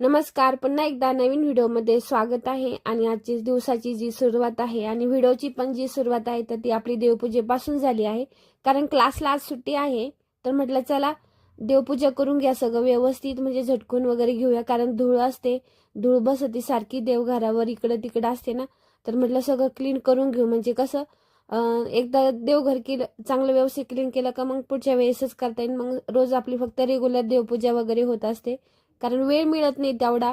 नमस्कार पुन्हा एकदा नवीन व्हिडिओमध्ये स्वागत आहे आणि आजची दिवसाची जी सुरुवात आहे आणि व्हिडिओची पण जी सुरुवात आहे तर ती आपली देवपूजेपासून झाली आहे. कारण क्लासला आज सुट्टी आहे तर म्हटलं चला देवपूजा करून घ्या सगळं व्यवस्थित म्हणजे झटकून वगैरे घेऊया. कारण धूळ असते धूळ बसती सारखी देवघरावर इकडं तिकडं असते ना. तर म्हटलं सगळं क्लीन करून घेऊ. म्हणजे कसं एकदा देवघर केलं चांगलं व्यवस्थित क्लीन केलं का मग पुढच्या वेळेसच करता येईल. मग रोज आपली फक्त रेग्युलर देवपूजा वगैरे होत असते. कारण वेळ मिळत नाही तेवढा.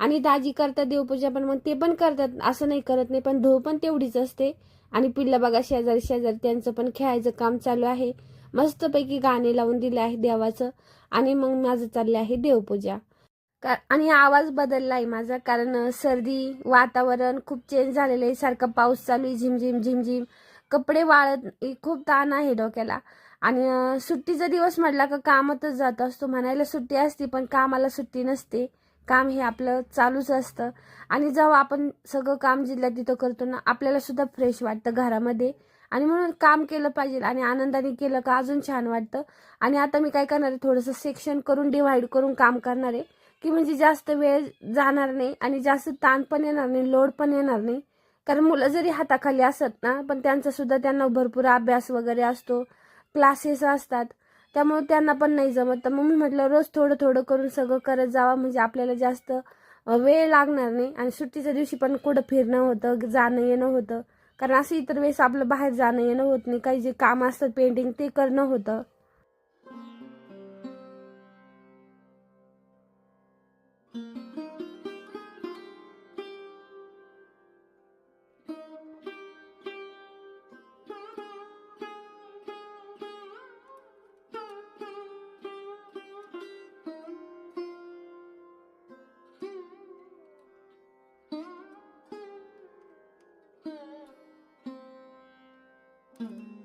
आणि दाजी करतात देवपूजा पण मग ते पण करतात. असं नाही करत नाही पण धूळ पण तेवढीच असते. आणि पिल्ला बघा शेजारी शेजारी त्यांचं पण खेळायचं काम चालू आहे. मस्तपैकी गाणे लावून दिले आहे देवाचं. आणि मग माझं चाललं आहे देवपूजा. का आणि आवाज बदलला आहे माझा कारण सर्दी वातावरण खूप चेंज झालेलं आहे. सारखं पाऊस चालू आहे झिमझिम झिमझिम कपडे वाळत खूप ताण आहे डोक्याला. आणि सुट्टीचा दिवस म्हटला का कामातच जात असतो. म्हणायला सुट्टी असते पण कामाला सुट्टी नसते. काम हे आपलं चालूच असतं. आणि जेव्हा आपण सगळं काम जिल्ह्यात तिथं करतो ना आपल्याला सुद्धा फ्रेश वाटतं घरामध्ये. आणि म्हणून काम केलं पाहिजे आणि आनंदाने केलं का अजून छान वाटतं. आणि आता मी काय करणार आहे थोडंसं सेक्शन करून डिव्हाइड करून काम करणार आहे. की म्हणजे जास्त वेळ जाणार नाही आणि जास्त ताण पण येणार नाही लोड पण येणार नाही. कारण मुलं जरी हाताखाली असत ना पण त्यांचा सुद्धा त्यांना भरपूर अभ्यास वगैरे असतो. क्लासेस असतात. त्यामुळे त्यांना पण नाही जमत. तर मग मी म्हटलं रोज थोडं थोडं करून सगळं करत जावा. म्हणजे आपल्याला जास्त वेळ लागणार नाही. आणि सुट्टीच्या दिवशी पण कुठं फिरणं होतं जाणं येणं होतं. कारण असं इतर वेळेस आपलं बाहेर जाणं येणं होत नाही. काही जे काम असतं पेंटिंग ते करणं होतं. आणि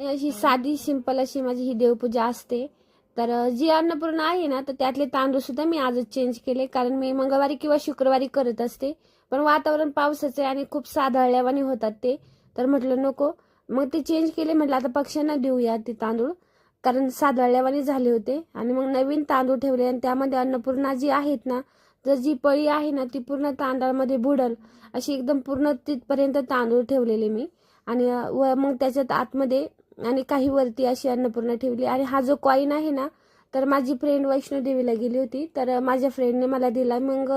अशी साधी सिंपल अशी माझी ही देवपूजा असते. तर जी अन्नपूर्णा आहे ना तर त्यातले तांदूळ सुद्धा मी आजच चेंज केले. कारण मी मंगळवारी किंवा शुक्रवारी करत असते. पण वातावरण पावसाचे आणि खूप साधाळल्यावानी होतात ते. तर म्हटलं नको. मग ते चेंज केले. म्हटलं आता पक्ष्यांना देऊया ते तांदूळ. कारण साधाळल्यावानी झाले होते. आणि मग नवीन तांदूळ ठेवले आणि त्यामध्ये अन्नपूर्णा जी आहेत ना तर जी पळी आहे ना ती पूर्ण तांदळामध्ये बुडल. अशी एकदम पूर्ण तिथपर्यंत तांदूळ ठेवलेले मी. आणि व मग त्याच्यात आतमध्ये आणि काही वरती अशी अन्नपूर्णा ठेवली. आणि हा जो कॉईन आहे ना तर माझी फ्रेंड वैष्णोदेवीला गेली होती. तर माझ्या फ्रेंडने मला दिला. मग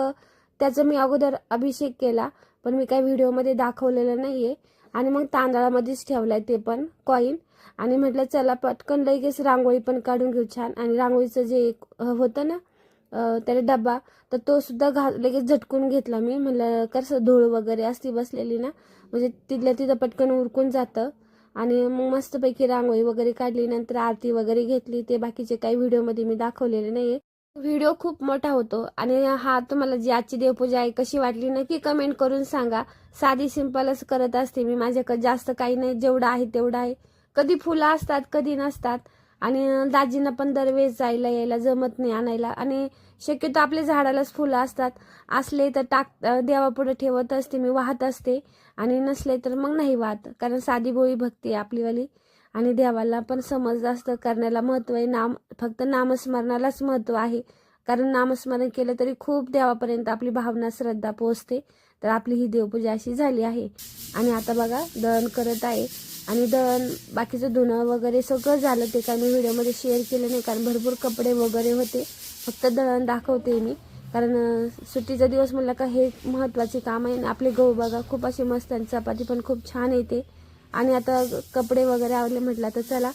त्याचा मी अगोदर अभिषेक केला. पण मी काही व्हिडिओमध्ये दाखवलेलं नाही आहे आणि मग तांदळामध्येच ठेवलाय ते पण कॉईन आणि म्हटलं चला पटकन लगेच रांगोळी पण काढून घेऊ छान. आणि रांगोळीचं जे एक, होतं ना त्याला डब्बा तर तो सुद्धा घा लगेच झटकून घेतला मी. म्हटलं कसं धूळ वगैरे असती बसलेली ना. म्हणजे तिथल्या तिथं पटकन उरकून जातं. आणि मग मस्तपैकी रांगोळी वगैरे काढली नंतर आरती वगैरे घेतली. ते बाकीचे काही व्हिडिओमध्ये मी दाखवलेले नाही व्हिडिओ खूप मोठा होतो आणि हा तुम्हाला जी आजची देवपूजा आहे कशी वाटली नक्की कमेंट करून सांगा. साधी सिंपलच करत असते मी. माझ्याकडे जास्त काही नाही. जेवढं आहे तेवढं आहे. कधी फुलं असतात कधी नसतात. आणि दाजींना पण दरवेळेस जायला यायला जमत नाही आणायला. आणि शक्यतो आपल्या झाडालाच फुलं असतात. असले तर टाक देवापुढे ठेवत असते मी वाहत असते. आणि नसले तर मग नाही वाहत. कारण साधी भोळी भक्ती आहे आपलीवाली. आणि देवाला पण समज असतं करण्याला महत्त्व आहे. नाम फक्त नामस्मरणालाच महत्त्व आहे. कारण नामस्मरण केलं तरी खूप देवापर्यंत आपली भावना श्रद्धा पोहोचते. तर आपली ही देवपूजा अशी झाली आहे. आणि आता बघा दळण करत आहे. आणि दळण बाकीचं धुणं वगैरे सगळं झालं ते काय मी व्हिडिओमध्ये शेअर केलं नाही कारण भरपूर कपडे वगैरे होते. फक्त दळण दाखवते मी. कारण सुट्टीचा दिवस म्हणलं का हे महत्त्वाचे काम आहे. आणि आपले गहू बघा खूप असे मस्त आणि चपाती पण खूप छान येते. आणि आता कपडे वगैरे आवडले म्हटलं तर चला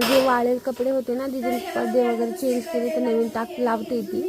जे वाळेल कपडे होते ना तिथे पडदे वगैरे चेंज केले तर नवीन टाक लावते ती.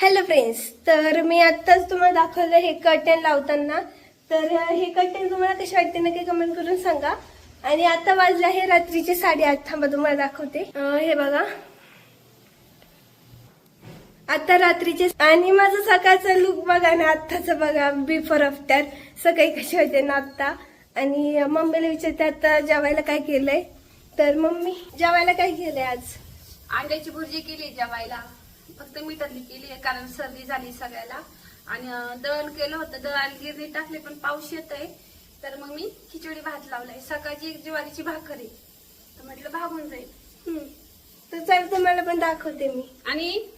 हॅलो फ्रेंड्स तर मी आत्ताच तुम्हाला दाखवलं हे कर्टन लावताना. तर हे कर्टन तुम्हाला कसे वाटते नक्की कमेंट करून सांगा. आणि आता वाजले आहे रात्रीचे साडेआठ. थांबा तुम्हाला दाखवते. हे बघा. आता रात्रीचे आणि माझं सकाळचं लुक बघा ना आत्ताचं बघा. बिफोर आफ्टर सकाळी कसे होते ना आत्ता. आणि मम्मीला विचारते आता जेवायला काय केलंय? तर मम्मी जेवायला काय केलंय आज? अंड्याची भुर्जी केली जेवायला. फक्त मिठातली केली आहे कारण सर्दी झाली सगळ्याला. आणि दळण केलं होतं. दळण गिरणी टाकले पण पाऊस येत आहे. तर मग मी खिचडी भात लावलाय. सकाळची एक ज्वारीची भाकर. आहे तर म्हटलं भागून जाईल. तर चल तुम्हाला पण दाखवते मी. आणि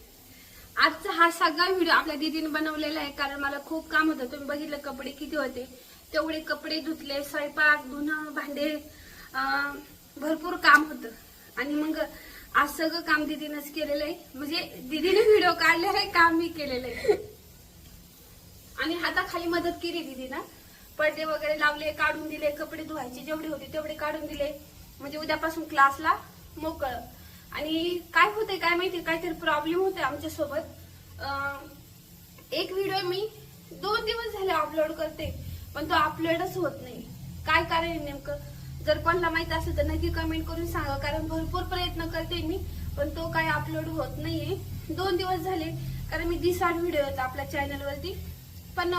आजचा हा सगळा व्हिडिओ आपल्या दीदीने बनवलेला आहे कारण मला खूप काम होतं. तुम्ही बघितलं कपडे किती होते. तेवढे कपडे धुतले स्वयंपाक धुणं भांडे भरपूर काम होतं. आणि मग आज सगळं काम दिदीनंच केलेलं आहे. म्हणजे दीदीने व्हिडिओ काढलेला आहे काम मी केलेलं आहे. आणि हाताखाली मदत केली दिदीनं. पडदे वगैरे लावले काढून दिले कपडे धुवायचे जेवढे होते तेवढे काढून दिले. म्हणजे उद्यापासून क्लासला मोकळ. आणि काय होतंय काय माहिती काहीतरी प्रॉब्लेम होते आमच्यासोबत. सोबत एक व्हिडिओ मी दोन दिवस झाले अपलोड करते पण तो अपलोडच होत नाही. काय कारण आहे नेमकं? जर कोणाला माहीत असेल तर नक्की कमेंट करून सांगा कारण भरपूर प्रयत्न करते मी पण तो काय अपलोड होत नाहीये. दोन दिवस झाले कारण मी दिसाड व्हिडिओ होता आपल्या चॅनलवरती पण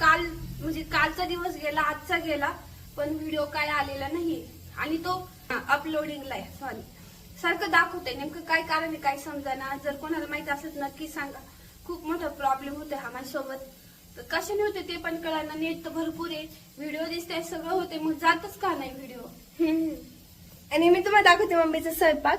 काल म्हणजे कालचा दिवस गेला आजचा गेला पण व्हिडिओ काय आलेला नाही आणि तो अपलोडिंगला आहे सॉरी सारखं दाखवते नेमकं काय कारण आहे काय समजाना. जर कोणाला माहीत असेल नक्की सांगा. खूप मोठा प्रॉब्लेम होते हा माझ्यासोबत. कशाने होते ते पण कळालं नेट तर भरपूर आहे. व्हिडिओ दिसते सगळं होते मग जातच का नाही व्हिडिओ. आणि मी तुम्हाला दाखवते मम्मीचा स्वयंपाक.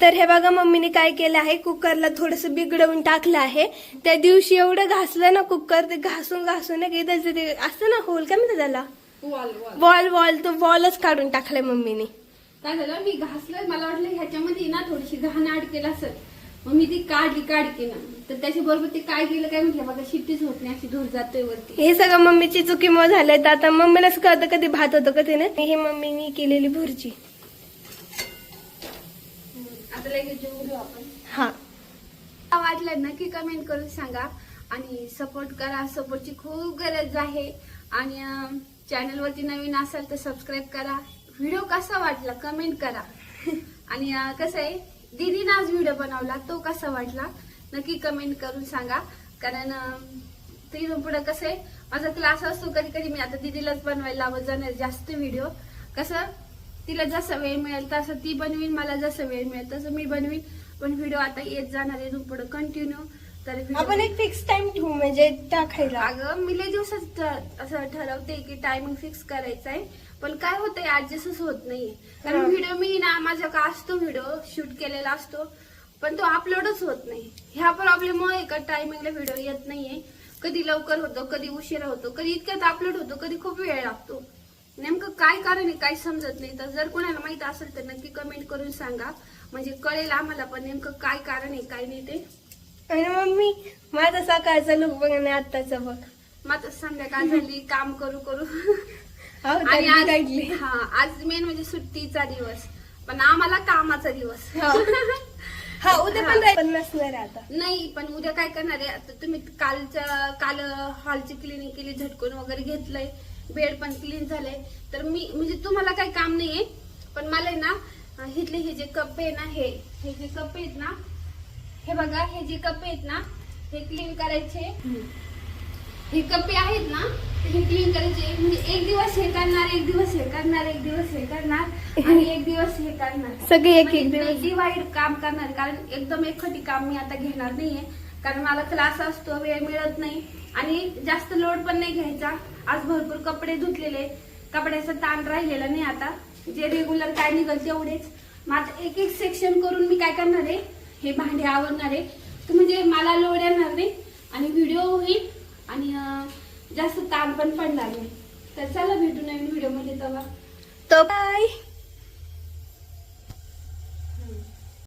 तर हे बघा मम्मीने काय केलं आहे? कुकरला थोडस बिघडवून टाकलं आहे. त्या दिवशी एवढं घासलं ना कुकर ते घासून घासून त्याचं ते असतं ना होल काय म्हणतात त्याला? Wall wall. तो वॉलच काढून टाकलाय मम्मीने. काय झालं? मी घासलं. मला वाटलं ह्याच्यामध्ये ना थोडीशी घाण अडकेल असेल मग मी ती काढली काढके ना. तर त्याच्याबरोबर ते काय केलं काय म्हटलं बघा शिट्टीच होत नाही अशी धूर जातोय वरती. हे सगळं मम्मीची चुकीमुळे झालंय तर आता मम्मीलाच कळतं कधी भात होतं कधी नाही. हे मम्मीने केलेली भुर्जी. आता लगेच जेवू घेऊ आपण. हा. वाटलं नक्की कमेंट करून सांगा आणि सपोर्ट करा. सपोर्टची खूप गरज आहे. आणि चॅनल वरती नवीन असाल तर सबस्क्राईब करा. व्हिडिओ कसा वाटला कमेंट करा. आणि कसं आहे? दीदीनं आज व्हिडिओ बनवला. तो कसा वाटला? नक्की कमेंट करून सांगा. कारण तिथून ते पुढे कसं आहे माझा क्लास असतो कधी कधी मी आता दीदीलाच बनवायला लावत जाणार जास्त व्हिडिओ कसं तिला जसा वेळ मिळेल तसं ती बनवीन मला जसं वेळ मिळेल तसं मी बनवीन. पण व्हिडिओ आता येत जाणार आहे पुढं पुढे कंटिन्यू तर आपण एक फिक्स टाइम ठेवू म्हणजे टाकायला. अगं मी लय दिवसात असं ठरवते की टायमिंग फिक्स करायचा आहे पण काय होतंय ऍडजस्टच होत नाहीये. कारण. व्हिडिओ मी ना माझा का असतो व्हिडिओ शूट केलेला असतो. पण तो अपलोडच होत नाही. ह्या प्रॉब्लेममुळे एका टायमिंगला व्हिडिओ येत नाहीये? कधी लवकर होतो कधी उशिरा होतो कधी इतक्यात अपलोड होतो कधी खूप वेळ लागतो. नेमकं काय कारण आहे काही समजत नाही. तर जर कोणाला माहीत असेल तर नक्की कमेंट करून सांगा. म्हणजे कळेल आम्हाला पण नेमकं काय कारण आहे काय नाही ते. आणि मम्मी माझा सकाळचा लुक बघ आणि आत्ताचा बघ. आता संध्याकाळ झाली काम करू करू. हो, आणि आज. हा आज मेन म्हणजे सुट्टीचा दिवस. पण आम्हाला कामाचा दिवस. हा. हा उद्या पण राहील. पण नसणार आहे आता. नाही पण उद्या काय करणार आहे? आता तुम्ही कालच्या काल हॉलची क्लिनिंग केली झटकून वगैरे घेतलंय. बेड पण क्लीन झालंय. तर मी म्हणजे तुम्हाला काही काम नाहीये पण मला आहे ना अं, इथले हे जे कप्पे आहे ना हे हे जे कप्पे आहेत ना हे बघा हे जे कप्पे आहेत ना हे क्लीन करायचे. हे कप्पे आहेत ना हे क्लीन करायचे. म्हणजे एक दिवस हे करणार एक दिवस हे करणार एक दिवस हे करणार आणि एक दिवस हे करणार. सगळे एक एक दिवस. डिवाइड काम करणार कारण एकदम एकखटी काम मी आता घेणार नाहीये. कारण मला क्लास असतो वेळ मिळत नाही. आणि जास्त लोड पण नाही घ्यायचा. आज भरपूर कपडे धुतलेले. कपड्याचा ताण राहिलेला नाही आता. जे रेग्युलर काय निघल तेवढेच. मग आता एक एक सेक्शन करून मी काय करणार आहे? हे भांडे आवडणार आहे. तर म्हणजे मला लोड येणार नाही आणि व्हिडिओ होईल आणि जास्त ताण पण पडणार नाही. तर चला भेटू नवीन व्हिडिओमध्ये तेव्हा. तर बाय